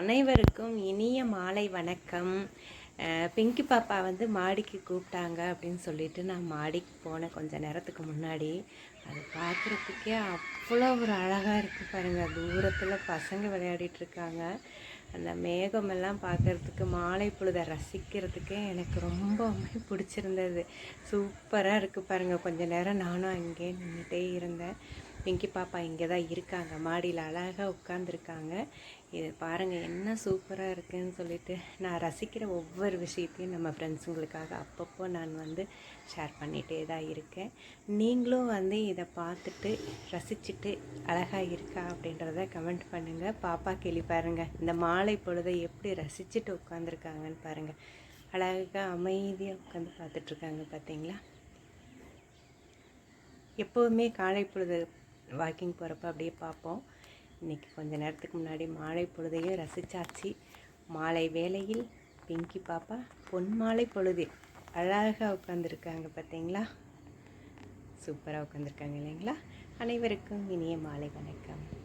அனைவருக்கும் இனிய மாலை வணக்கம். பிங்கி பாப்பா வந்து மாடிக்கு கூப்பிட்டாங்க அப்படின்னு சொல்லிட்டு நான் மாடிக்கு போனேன் கொஞ்சம் நேரத்துக்கு முன்னாடி. அது பார்க்குறதுக்கே அவ்வளோ ஒரு அழகாக இருக்குது பாருங்கள் தூரத்தில் பசங்க விளையாடிட்டு இருக்காங்க. அந்த மேகமெல்லாம் பார்க்கறதுக்கு மாலை பொழுதை ரசிக்கிறதுக்கே எனக்கு ரொம்பவுமே பிடிச்சிருந்தது. சூப்பராக இருக்குது பாருங்கள் கொஞ்சம் நேரம் நானும் அங்கேயே நின்றுட்டே இருந்தேன். பிங்கி பாப்பா இங்கே தான் இருக்காங்க. மாடியில் அழகாக உட்காந்துருக்காங்க இது பாருங்கள் என்ன சூப்பராக இருக்குன்னு சொல்லிட்டு நான் ரசிக்கிற ஒவ்வொரு விஷயத்தையும் நம்ம ஃப்ரெண்ட்ஸுங்களுக்காக அப்பப்போ நான் வந்து ஷேர் பண்ணிகிட்டே தான் இருக்கேன். நீங்களும் வந்து இதை பார்த்துட்டு ரசிச்சுட்டு அழகாக இருக்கா அப்படின்றத கமெண்ட் பண்ணுங்கள் பாப்பா கேள்வி பாருங்கள் இந்த மாலை பொழுதை எப்படி ரசிச்சுட்டு உட்காந்துருக்காங்கன்னு பாருங்கள் அழகாக அமைதியாக உட்காந்து பார்த்துட்ருக்காங்க பார்த்தீங்களா எப்போவுமே காலை பொழுது வாக்கிங் போகிறப்ப அப்படியே பார்ப்போம். இன்றைக்கி கொஞ்ச நேரத்துக்கு முன்னாடி மாலை பொழுதையும் ரசித்தாச்சு மாலை வேளையில் பிங்கி பாப்பா பொன் மாலை பொழுது. அழகாக உட்காந்துருக்காங்க பார்த்தீங்களா? சூப்பராக உட்காந்துருக்காங்க இல்லைங்களா? அனைவருக்கும் இனிய மாலை வணக்கம்.